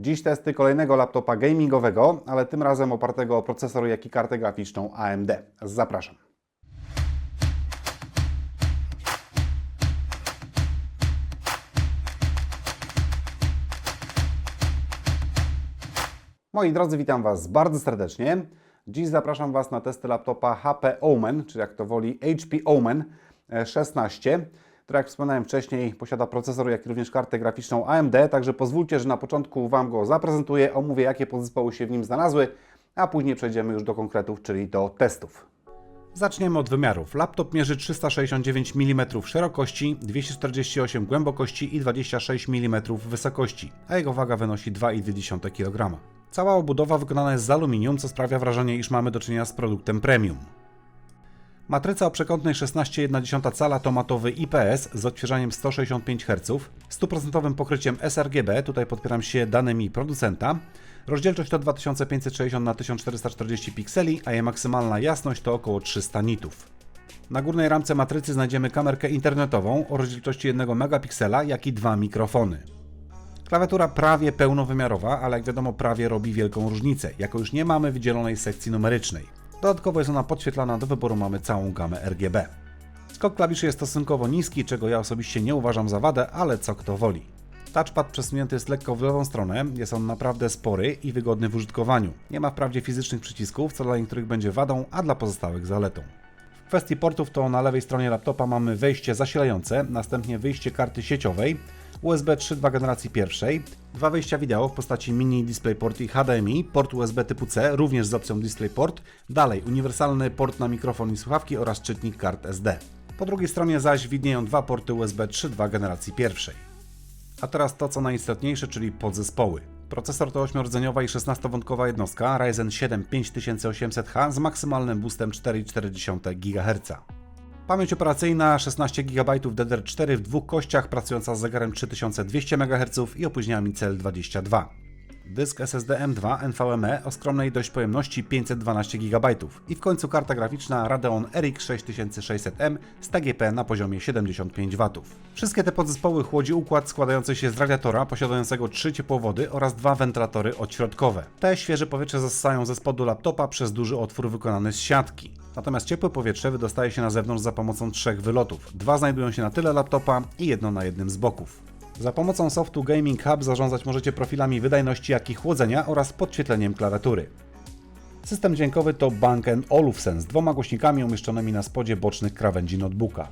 Dziś testy kolejnego laptopa gamingowego, ale tym razem opartego o procesor, jak i kartę graficzną AMD. Zapraszam. Moi drodzy, witam Was bardzo serdecznie. Dziś zapraszam Was na testy laptopa HP Omen, czy jak to woli HP Omen e, 16, który jak wspomniałem wcześniej posiada procesor, jak i również kartę graficzną AMD, także pozwólcie, że na początku Wam go zaprezentuję, omówię jakie podzespoły się w nim znalazły, a później przejdziemy już do konkretów, czyli do testów. Zaczniemy od wymiarów. Laptop mierzy 369 mm szerokości, 248 głębokości i 26 mm wysokości, a jego waga wynosi 2,2 kg. Cała obudowa wykonana jest z aluminium, co sprawia wrażenie, iż mamy do czynienia z produktem premium. Matryca o przekątnej 16,1 cala to matowy IPS z odświeżaniem 165 Hz, stuprocentowym pokryciem sRGB, tutaj podpieram się danymi producenta. Rozdzielczość to 2560 na 1440 pikseli, a jej maksymalna jasność to około 300 nitów. Na górnej ramce matrycy znajdziemy kamerkę internetową o rozdzielczości 1 megapiksela, jak i dwa mikrofony. Klawiatura prawie pełnowymiarowa, ale jak wiadomo prawie robi wielką różnicę, jako już nie mamy wydzielonej sekcji numerycznej. Dodatkowo jest ona podświetlana, do wyboru mamy całą gamę RGB. Skok klawiszy jest stosunkowo niski, czego ja osobiście nie uważam za wadę, ale co kto woli. Touchpad przesunięty jest lekko w lewą stronę, jest on naprawdę spory i wygodny w użytkowaniu. Nie ma wprawdzie fizycznych przycisków, co dla niektórych będzie wadą, a dla pozostałych zaletą. W kwestii portów to na lewej stronie laptopa mamy wejście zasilające, następnie wyjście karty sieciowej, USB 3.2 generacji pierwszej, dwa wejścia wideo w postaci mini DisplayPort i HDMI, port USB typu C również z opcją DisplayPort, dalej uniwersalny port na mikrofon i słuchawki oraz czytnik kart SD. Po drugiej stronie zaś widnieją dwa porty USB 3.2 generacji pierwszej. A teraz to co najistotniejsze, czyli podzespoły. Procesor to 8-rdzeniowa i 16-wątkowa jednostka Ryzen 7 5800H z maksymalnym boostem 4,4 GHz. Pamięć operacyjna 16 GB DDR4 w dwóch kościach, pracująca z zegarem 3200 MHz i opóźnieniami CL22. Dysk SSD M2 NVMe o skromnej dość pojemności 512 GB i w końcu karta graficzna Radeon RX 6600M z TGP na poziomie 75 W. Wszystkie te podzespoły chłodzi układ składający się z radiatora posiadającego trzy ciepłowody oraz dwa wentylatory odśrodkowe. Te świeże powietrze zasysają ze spodu laptopa przez duży otwór wykonany z siatki. Natomiast ciepłe powietrze wydostaje się na zewnątrz za pomocą trzech wylotów. Dwa znajdują się na tyle laptopa i jedno na jednym z boków. Za pomocą softu Gaming Hub zarządzać możecie profilami wydajności, jak i chłodzenia oraz podświetleniem klawiatury. System dźwiękowy to Bang Olufsen z dwoma głośnikami umieszczonymi na spodzie bocznych krawędzi notebooka.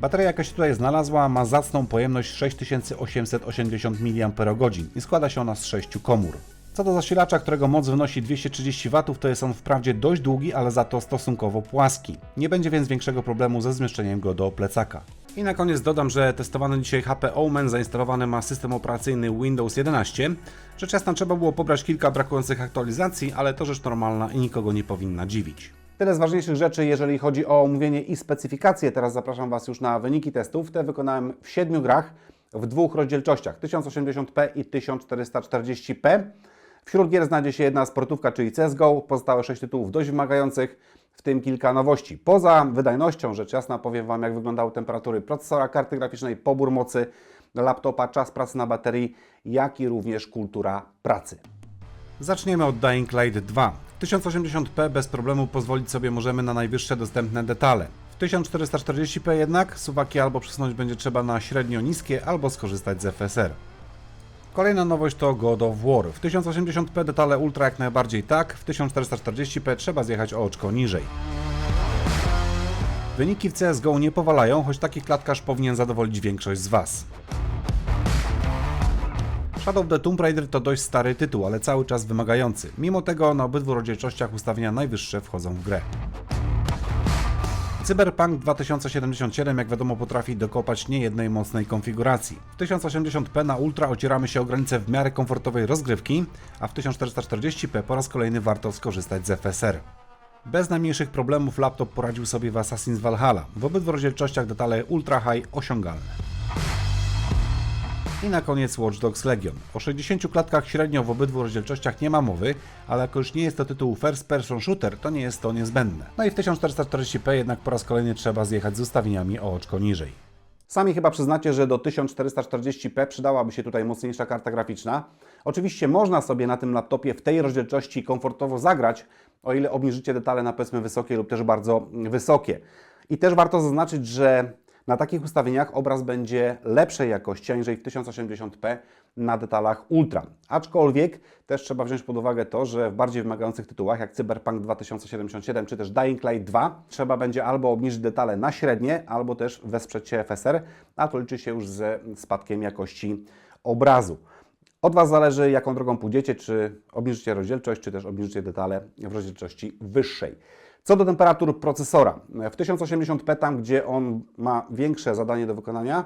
Bateria, jaka się tutaj znalazła, ma zacną pojemność 6880 mAh i składa się ona z 6 komór. Co do zasilacza, którego moc wynosi 230 W, to jest on wprawdzie dość długi, ale za to stosunkowo płaski. Nie będzie więc większego problemu ze zmieszczeniem go do plecaka. I na koniec dodam, że testowany dzisiaj HP Omen zainstalowany ma system operacyjny Windows 11. Rzecz jasna trzeba było pobrać kilka brakujących aktualizacji, ale to rzecz normalna i nikogo nie powinna dziwić. Tyle z ważniejszych rzeczy, jeżeli chodzi o omówienie i specyfikacje. Teraz zapraszam Was już na wyniki testów. Te wykonałem w siedmiu grach w dwóch rozdzielczościach 1080p i 1440p. Wśród gier znajdzie się jedna sportówka, czyli CSGO, pozostałe sześć tytułów dość wymagających, w tym kilka nowości. Poza wydajnością, rzecz jasna, powiem Wam, jak wyglądały temperatury procesora, karty graficznej, pobór mocy laptopa, czas pracy na baterii, jak i również kultura pracy. Zaczniemy od Dying Light 2. W 1080p bez problemu pozwolić sobie możemy na najwyższe dostępne detale. W 1440p jednak suwaki albo przesunąć będzie trzeba na średnio niskie, albo skorzystać z FSR. Kolejna nowość to God of War. W 1080p detale ultra jak najbardziej tak, w 1440p trzeba zjechać o oczko niżej. Wyniki w CSGO nie powalają, choć taki klatkarz powinien zadowolić większość z Was. Shadow of the Tomb Raider to dość stary tytuł, ale cały czas wymagający. Mimo tego na obydwu rozdzielczościach ustawienia najwyższe wchodzą w grę. Cyberpunk 2077, jak wiadomo, potrafi dokopać niejednej mocnej konfiguracji. W 1080p na ultra ocieramy się o granicę w miarę komfortowej rozgrywki, a w 1440p po raz kolejny warto skorzystać z FSR. Bez najmniejszych problemów laptop poradził sobie w Assassin's Valhalla. W obydwu rozdzielczościach detale ultra high osiągalne. I na koniec Watch Dogs Legion. O 60 klatkach średnio w obydwu rozdzielczościach nie ma mowy, ale jako już nie jest to tytuł first person shooter, to nie jest to niezbędne. No i w 1440p jednak po raz kolejny trzeba zjechać z ustawieniami o oczko niżej. Sami chyba przyznacie, że do 1440p przydałaby się tutaj mocniejsza karta graficzna. Oczywiście można sobie na tym laptopie w tej rozdzielczości komfortowo zagrać, o ile obniżycie detale na powiedzmy wysokie lub też bardzo wysokie. I też warto zaznaczyć, że na takich ustawieniach obraz będzie lepszej jakości, aniżeli w 1080p na detalach ultra. Aczkolwiek też trzeba wziąć pod uwagę to, że w bardziej wymagających tytułach jak Cyberpunk 2077 czy też Dying Light 2 trzeba będzie albo obniżyć detale na średnie, albo też wesprzeć się FSR, a to liczy się już ze spadkiem jakości obrazu. Od Was zależy, jaką drogą pójdziecie, czy obniżycie rozdzielczość, czy też obniżycie detale w rozdzielczości wyższej. Co do temperatur procesora, w 1080p, tam gdzie on ma większe zadanie do wykonania,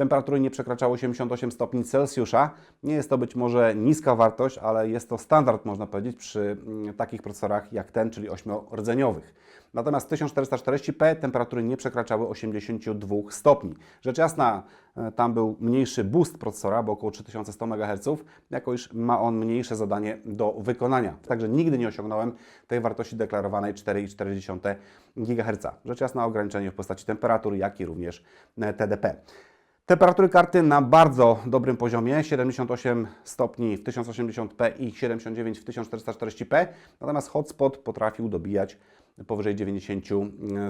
temperatury nie przekraczały 88 stopni Celsjusza. Nie jest to być może niska wartość, ale jest to standard, można powiedzieć, przy mm, takich procesorach jak ten, czyli 8-rdzeniowych. Natomiast w 1440p temperatury nie przekraczały 82 stopni. Rzecz jasna, e, tam był mniejszy boost procesora, bo około 3100 MHz, jako iż ma on mniejsze zadanie do wykonania. Także nigdy nie osiągnąłem tej wartości deklarowanej 4,4 GHz. Rzecz jasna, ograniczenie w postaci temperatur, jak i również e, TDP. Temperatury karty na bardzo dobrym poziomie, 78 stopni w 1080p i 79 w 1440p, natomiast hotspot potrafił dobijać powyżej 90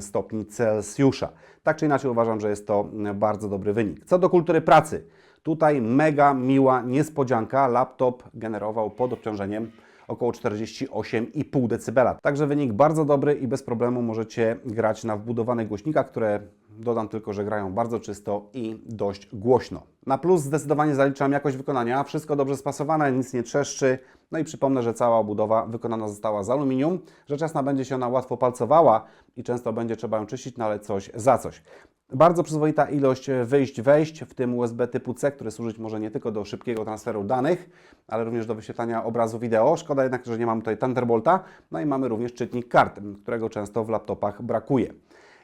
stopni Celsjusza. Tak czy inaczej uważam, że jest to bardzo dobry wynik. Co do kultury pracy, tutaj mega miła niespodzianka. Laptop generował pod obciążeniem około 48,5 dB. Także wynik bardzo dobry i bez problemu możecie grać na wbudowanych głośnikach, które dodam tylko, że grają bardzo czysto i dość głośno. Na plus zdecydowanie zaliczam jakość wykonania, wszystko dobrze spasowane, nic nie trzeszczy. No i przypomnę, że cała obudowa wykonana została z aluminium. Rzecz jasna będzie się ona łatwo palcowała i często będzie trzeba ją czyścić, no ale coś za coś. Bardzo przyzwoita ilość wyjść, wejść, w tym USB typu C, który służyć może nie tylko do szybkiego transferu danych, ale również do wyświetlania obrazu wideo. Szkoda jednak, że nie mamy tutaj Thunderbolta. No i mamy również czytnik kart, którego często w laptopach brakuje.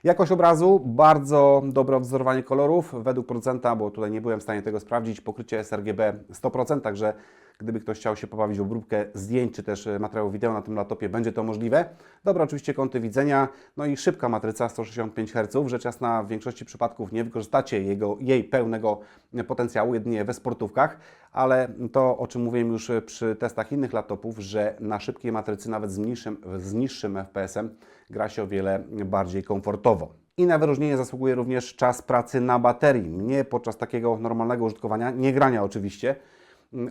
Jakość obrazu, bardzo dobre odwzorowanie kolorów. Według producenta, bo tutaj nie byłem w stanie tego sprawdzić, pokrycie sRGB 100%, także gdyby ktoś chciał się pobawić w obróbkę zdjęć czy też materiału wideo na tym laptopie, będzie to możliwe. Dobre oczywiście kąty widzenia, no i szybka matryca 165 Hz. Rzecz jasna, w większości przypadków nie wykorzystacie jego, jej pełnego potencjału, jedynie we sportówkach, ale to, o czym mówiłem już przy testach innych laptopów, że na szybkiej matrycy, nawet z niższym, z niższym FPS-em, gra się o wiele bardziej komfortowo. I na wyróżnienie zasługuje również czas pracy na baterii. Mnie podczas takiego normalnego użytkowania, nie grania oczywiście,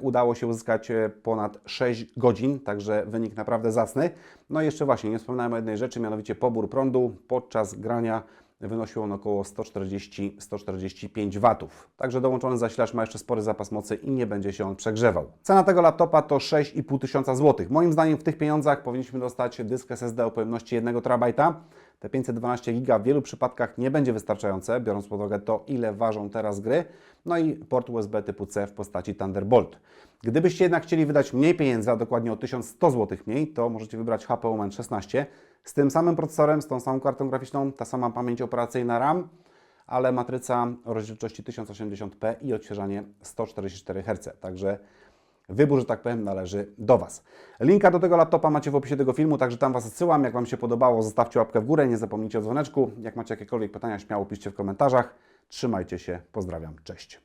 udało się uzyskać ponad 6 godzin, także wynik naprawdę zacny. No i jeszcze właśnie, nie wspomniałem o jednej rzeczy, mianowicie pobór prądu podczas grania wynosił on około 140-145 W. Także dołączony zasilacz ma jeszcze spory zapas mocy i nie będzie się on przegrzewał. Cena tego laptopa to 6,5 tysiąca złotych. Moim zdaniem w tych pieniądzach powinniśmy dostać dysk SSD o pojemności 1 TB. Te 512 GB w wielu przypadkach nie będzie wystarczające, biorąc pod uwagę to, ile ważą teraz gry, no i port USB typu C w postaci Thunderbolt. Gdybyście jednak chcieli wydać mniej pieniędzy, a dokładnie o 1100 zł mniej, to możecie wybrać HP Omen 16 z tym samym procesorem, z tą samą kartą graficzną, ta sama pamięć operacyjna RAM, ale matryca o rozdzielczości 1080p i odświeżanie 144 Hz. Także wybór, że tak powiem, należy do Was. Linka do tego laptopa macie w opisie tego filmu, także tam Was odsyłam. Jak Wam się podobało, zostawcie łapkę w górę, nie zapomnijcie o dzwoneczku. Jak macie jakiekolwiek pytania, śmiało piszcie w komentarzach. Trzymajcie się, pozdrawiam, cześć.